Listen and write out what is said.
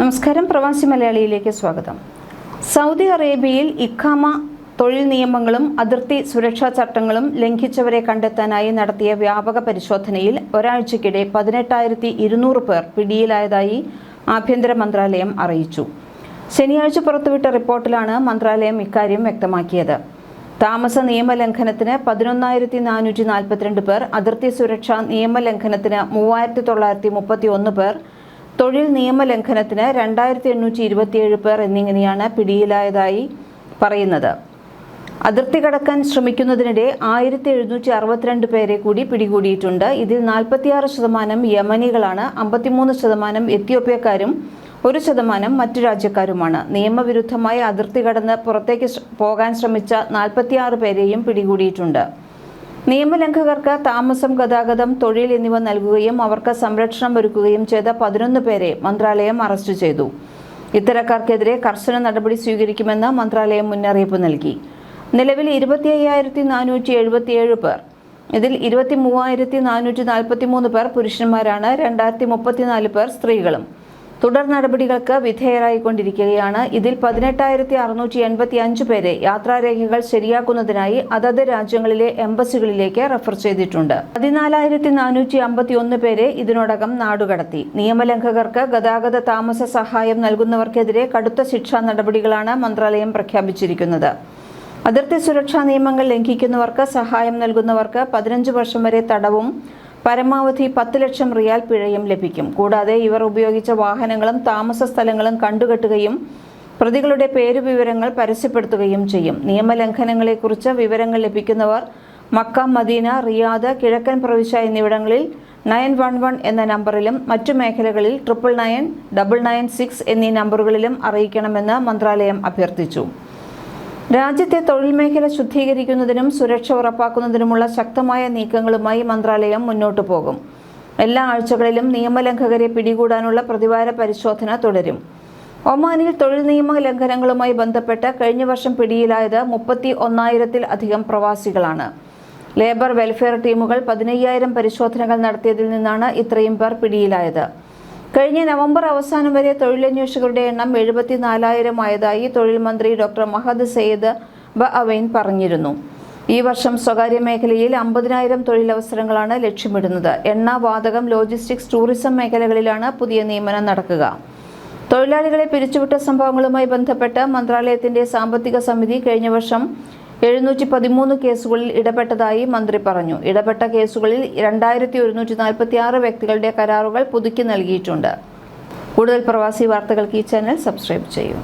നമസ്കാരം. പ്രവാസി മലയാളിയിലേക്ക് സ്വാഗതം. സൗദി അറേബ്യയിൽ ഇഖാമ തൊഴിൽ നിയമങ്ങളും അതിർത്തി സുരക്ഷാ ചട്ടങ്ങളും ലംഘിച്ചവരെ കണ്ടെത്താനായി നടത്തിയ വ്യാപക പരിശോധനയിൽ ഒരാഴ്ചക്കിടെ പതിനെട്ടായിരത്തി ഇരുന്നൂറ് പേർ പിടിയിലായതായി ആഭ്യന്തര മന്ത്രാലയം അറിയിച്ചു. ശനിയാഴ്ച പുറത്തുവിട്ട റിപ്പോർട്ടിലാണ് മന്ത്രാലയം ഇക്കാര്യം വ്യക്തമാക്കിയത്. താമസ നിയമലംഘനത്തിന് പതിനൊന്നായിരത്തി നാനൂറ്റി നാൽപ്പത്തിരണ്ട് പേർ അതിർത്തി സുരക്ഷാ നിയമലംഘനത്തിന് മൂവായിരത്തി തൊള്ളായിരത്തി മുപ്പത്തി ഒന്ന് പേർ തൊഴിൽ നിയമലംഘനത്തിന് രണ്ടായിരത്തി എണ്ണൂറ്റി ഇരുപത്തിയേഴ് പേർ എന്നിങ്ങനെയാണ് പിടിയിലായതായി പറയുന്നത്. അതിർത്തി കടക്കാൻ ശ്രമിക്കുന്നതിനിടെ ആയിരത്തി എഴുന്നൂറ്റി അറുപത്തിരണ്ട് പേരെ കൂടി പിടികൂടിയിട്ടുണ്ട്. ഇതിൽ നാൽപ്പത്തിയാറ് ശതമാനം യമനികളാണ്. അമ്പത്തിമൂന്ന് ശതമാനം എത്യോപ്യക്കാരും ഒരു ശതമാനം മറ്റു രാജ്യക്കാരുമാണ്. നിയമവിരുദ്ധമായി അതിർത്തി കടന്ന് പുറത്തേക്ക് പോകാൻ ശ്രമിച്ച നാൽപ്പത്തിയാറ് പേരെയും പിടികൂടിയിട്ടുണ്ട്. നിയമലംഘകർക്ക് താമസം ഗതാഗതം തൊഴിൽ എന്നിവ നൽകുകയും അവർക്ക് സംരക്ഷണം ഒരുക്കുകയും ചെയ്ത പതിനൊന്ന് പേരെ മന്ത്രാലയം അറസ്റ്റ് ചെയ്തു. ഇത്തരക്കാർക്കെതിരെ കർശന നടപടി സ്വീകരിക്കുമെന്ന് മന്ത്രാലയം മുന്നറിയിപ്പ് നൽകി. നിലവിൽ ഇരുപത്തി അയ്യായിരത്തി നാനൂറ്റി എഴുപത്തിയേഴ് പേർ. ഇതിൽ ഇരുപത്തി മൂവായിരത്തി നാനൂറ്റി നാൽപ്പത്തി മൂന്ന് പേർ പുരുഷന്മാരാണ് രണ്ടായിരത്തി മുപ്പത്തിനാല് പേർ സ്ത്രീകളും. തുടർ നടപടികൾക്ക് വിധേയരായിക്കൊണ്ടിരിക്കുകയാണ്. ഇതിൽ പതിനെട്ടായിരത്തി അറുന്നൂറ്റി എൺപത്തി അഞ്ച് പേരെ യാത്രാരേഖകൾ ശരിയാക്കുന്നതിനായി അതത് രാജ്യങ്ങളിലെ എംബസികളിലേക്ക് റഫർ ചെയ്തിട്ടുണ്ട്. പതിനാലായിരത്തി നാനൂറ്റി അമ്പത്തി ഒന്ന് പേരെ ഇതിനോടകം നാടുകടത്തി. നിയമലംഘകർക്ക് ഗതാഗത താമസ സഹായം നൽകുന്നവർക്കെതിരെ കടുത്ത ശിക്ഷാ നടപടികളാണ് മന്ത്രാലയം പ്രഖ്യാപിച്ചിരിക്കുന്നത്. അതിർത്തി സുരക്ഷാ നിയമങ്ങൾ ലംഘിക്കുന്നവർക്ക് സഹായം നൽകുന്നവർക്ക് പതിനഞ്ച് വർഷം വരെ തടവും പരമാവധി പത്ത് ലക്ഷം റിയാൽ പിഴയും ലഭിക്കും. കൂടാതെ ഇവർ ഉപയോഗിച്ച വാഹനങ്ങളും താമസ സ്ഥലങ്ങളും കണ്ടുകെട്ടുകയും പ്രതികളുടെ പേരുവിവരങ്ങൾ പരസ്യപ്പെടുത്തുകയും ചെയ്യും. നിയമലംഘനങ്ങളെക്കുറിച്ച് വിവരങ്ങൾ ലഭിക്കുന്നവർ മക്ക മദീന റിയാദ് കിഴക്കൻ പ്രവിശ്യ എന്നിവിടങ്ങളിൽ നയൻ വൺ വൺ എന്ന നമ്പറിലും മറ്റു മേഖലകളിൽ triple nine double nine six എന്നീ നമ്പറുകളിലും അറിയിക്കണമെന്ന് മന്ത്രാലയം അഭ്യർത്ഥിച്ചു. രാജ്യത്തെ തൊഴിൽ മേഖല ശുദ്ധീകരിക്കുന്നതിനും സുരക്ഷ ഉറപ്പാക്കുന്നതിനുമുള്ള ശക്തമായ നീക്കങ്ങളുമായി മന്ത്രാലയം മുന്നോട്ടു പോകും. എല്ലാ ആഴ്ചകളിലും നിയമലംഘകരെ പിടികൂടാനുള്ള പ്രതിവാര പരിശോധന തുടരും. ഒമാനിൽ തൊഴിൽ നിയമ ലംഘനങ്ങളുമായി ബന്ധപ്പെട്ട് കഴിഞ്ഞ വർഷം പിടിയിലായത് മുപ്പത്തി ഒന്നായിരത്തിൽ അധികം പ്രവാസികളാണ്. ലേബർ വെൽഫെയർ ടീമുകൾ പതിനയ്യായിരം പരിശോധനകൾ നടത്തിയതിൽ നിന്നാണ് ഇത്രയും പേർ പിടിയിലായത്. കഴിഞ്ഞ നവംബർ അവസാനം വരെ തൊഴിലന്വേഷകരുടെ എണ്ണം എഴുപത്തിനാലായിരം ആയതായി തൊഴിൽ മന്ത്രി ഡോക്ടർ മഹദ് സെയ്ദ് അവൈൻ പറഞ്ഞിരുന്നു. ഈ വർഷം സ്വകാര്യ മേഖലയിൽ അമ്പതിനായിരം തൊഴിലവസരങ്ങളാണ് ലക്ഷ്യമിടുന്നത്. എണ്ണ വാതകം ലോജിസ്റ്റിക്സ് ടൂറിസം മേഖലകളിലാണ് പുതിയ നിയമനം നടക്കുക. തൊഴിലാളികളെ പിരിച്ചുവിട്ട സംഭവങ്ങളുമായി ബന്ധപ്പെട്ട് മന്ത്രാലയത്തിന്റെ സാമ്പത്തിക സമിതി കഴിഞ്ഞ വർഷം എഴുന്നൂറ്റി പതിമൂന്ന് കേസുകളിൽ ഇടപെട്ടതായി മന്ത്രി പറഞ്ഞു. ഇടപെട്ട കേസുകളിൽ രണ്ടായിരത്തി ഒരുന്നൂറ്റി നാൽപ്പത്തി ആറ് വ്യക്തികളുടെ കരാറുകൾ പുതുക്കി നൽകിയിട്ടുണ്ട്. കൂടുതൽ പ്രവാസി വാർത്തകൾക്ക് ഈ ചാനൽ സബ്സ്ക്രൈബ് ചെയ്യൂ.